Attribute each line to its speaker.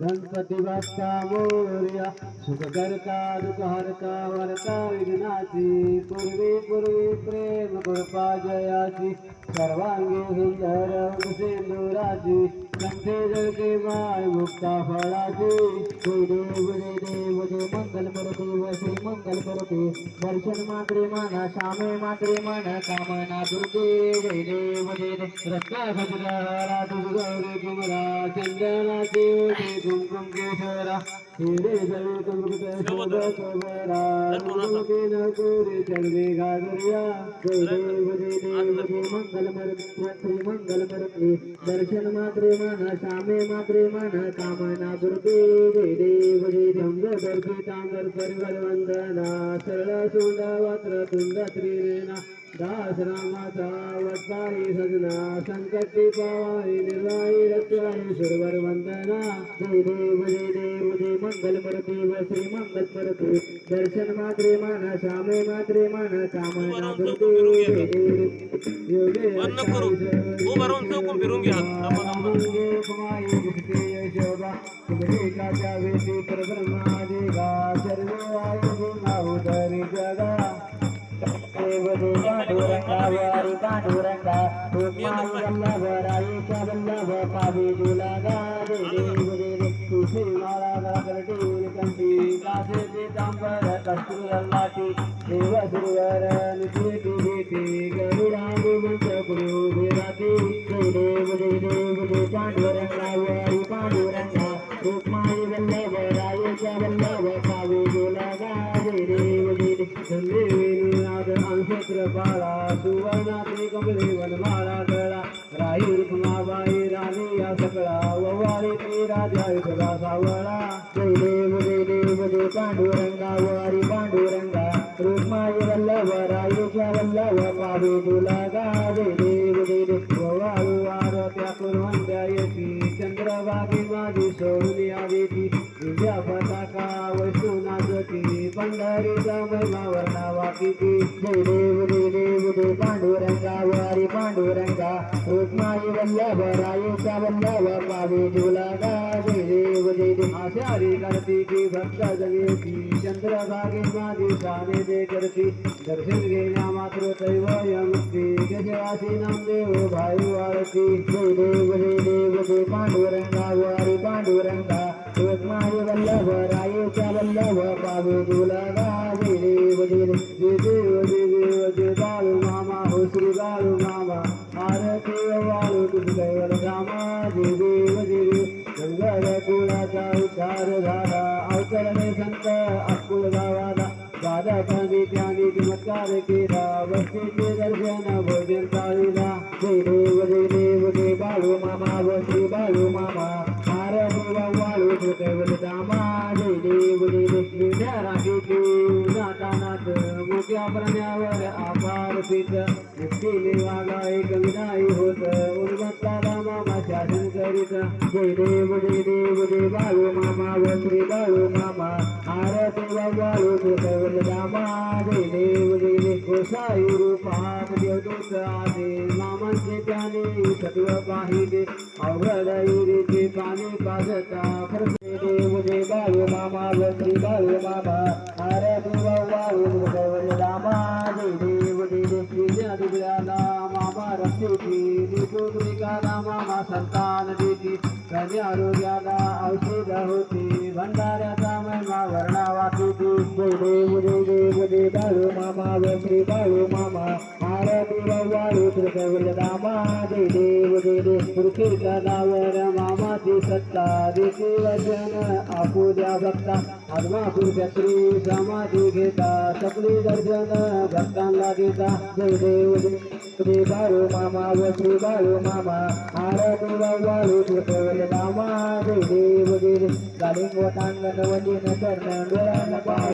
Speaker 1: गणपती बाप्पा मोरया सुख करता दुःख हरता का विघ्नाची पूर्वी पूर्वी प्रेम कृपा जयाची सर्वांगी सुंदर सिंदुराची कंठे के माय मुक्ता फळाची जय मंगल करते दर्शन मात्रे माना श्यामे मात्रे माना कामना दुर्गे जय देव जय रत्ना राधु गौरी कुमरा चंदना कुमकुम केशरा कुमकुम कोरी देव जय देव जय दर्शन मात्रे माना श्यामे मात्रे माना कामना जय देव देव दर्शी तांगर वंदना सरळ सोंडा वात्र तुंड त्रिरेना दास रामाचा सजना संकटी पावाई निर्वाई रत्वाई सुरवर वंदना जय देव जय देव जय मंगल मरते व श्री मंगल करते दर्शन मात्रे माना श्यामे मात्रे माना कामना देव योगे
Speaker 2: बंद करू उभा राहून चौकून फिरून घ्या थांबा, थांबा.
Speaker 1: मंगे कुमारी गुप्ते यशोदा तुमचे काच्या वेशी परब्रह्मा देवा सर्व आयु नाहुदरी जगा देवदे पांडुरंगा वारी पांडुरंगा रुक्माई वल्लभ रायेच्या वल्लभ पावी दुलागा दे देव दे दे तुझी माळा गळगळटी कंठी कासे पीतांबर कस्तुरल्लाटी देव सुरवर निती भीती गरुडा गोविंद पुढे उभे राहते जय देव जय देव जय वारी सुवर्णात्री कमले वनमाळा गळा राई रुक्माबाई रानी या सकळा ववारी ती राजा विठला सावळा जय देव जय देव, जय पांडुरंगा, वारी पांडुरंगा। रुक्माई वल्लभ राईच्या वल्लभ, पावे तुला गा जय देव जय देव वार त्या कुरवंत्या येती चंद्रभागी माझी सोडून यावी ती विद्या पताका वैष्णवनाथकी पंढरीचा महिमा वर्णावा किती जय देव जय देव जय पांडुरंगा वारी पांडुरंगा रुक्माई वल्लभ रायेचा वल्लभ पावे तुला जय देव जय देव आषाढी कार्तिकी भक्त जगेती चंद्रभागी माझी शाने दे करती दर्शन घेण्या मात्र दैवय मुक्ती गजवासी नामदेव भाई वाळती जय देव जय देव जय पांडुरंगा वारी पांडुरंगा रुक्माई वल्लभ रायेच्या वल्लभ पावे तुला गा जय देव देव देव जय देव जय मामा हो श्री बाळू मामा आरती तुझ कैवल रामा देव देव गंगार कुळाचा उद्धार झाला अवतरणे संत अकुळ गावाला दादा चांदी त्याने चमत्कार केला वस्तीचे दर्शन भोजन चालिला जय देव जय देव जय बाळू मामा व श्री बाळू मामा आरती वाळू तुझ कैवल रामा प्राण्यावर आभार पीत मुक्तीने वागा होत उन्मत्ताला मामा शासन करीत जय देव देव जय बाळू मामा व श्री बाळू देव जय देव गोसाई रूपात संतान दीदी कन्या आरोग्याला औषध होती भंडाऱ्याचा महिमा वर्णावा मामा मामा आरती वाळू कैवल रामा जय देव जय देव पृथ्वीच्या नावर मामाची सत्ता देती वचन आपुल्या भक्ता आत्मापूर छत्री समाधी घेता सकली दर्शन भक्तांना देता जय देव जय श्री बाळू मामा व श्री बाळू मामा आरती वाळू कैवल रामा जय देव जय देव गालिंग वटांगण वंदीन चरण डोळ्याला पाय